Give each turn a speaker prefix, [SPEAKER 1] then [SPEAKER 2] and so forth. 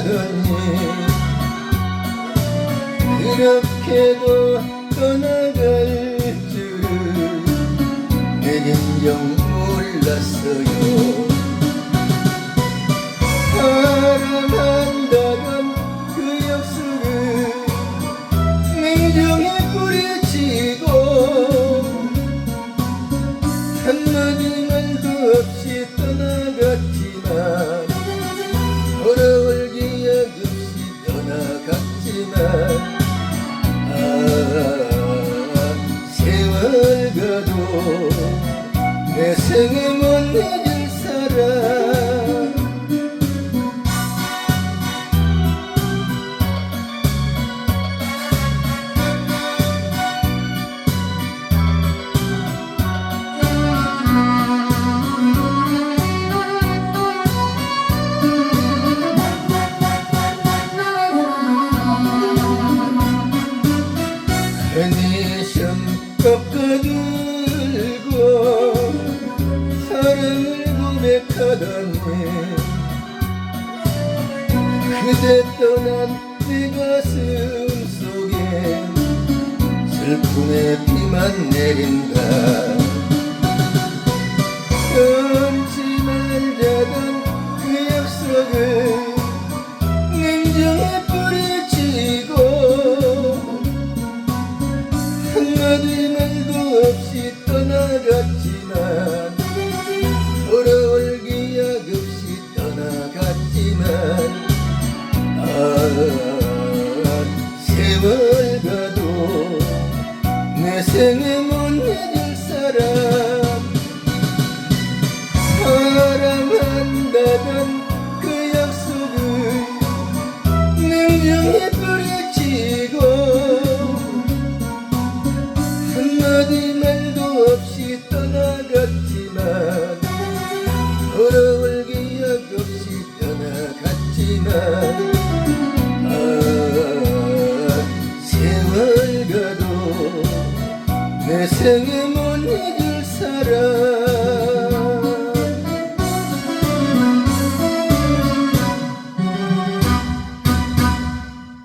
[SPEAKER 1] 떠나가니 그렇게도 떠나갈 줄 내겐 영 몰랐어요. 내 생에 못 잊을 사람 그대 떠난 내 가슴 속에 슬픔의 비만 내린다. 끊지 말자던 그 약속을 냉정히 뿌리치고 한마디 말도 없이 떠나갔지만 생에 못 잊을 사람. 사랑한다던 그 약속을 냉정히 뿌리치고 한마디 말도 없이 떠나갔지만 내 생에 못 이길 사람.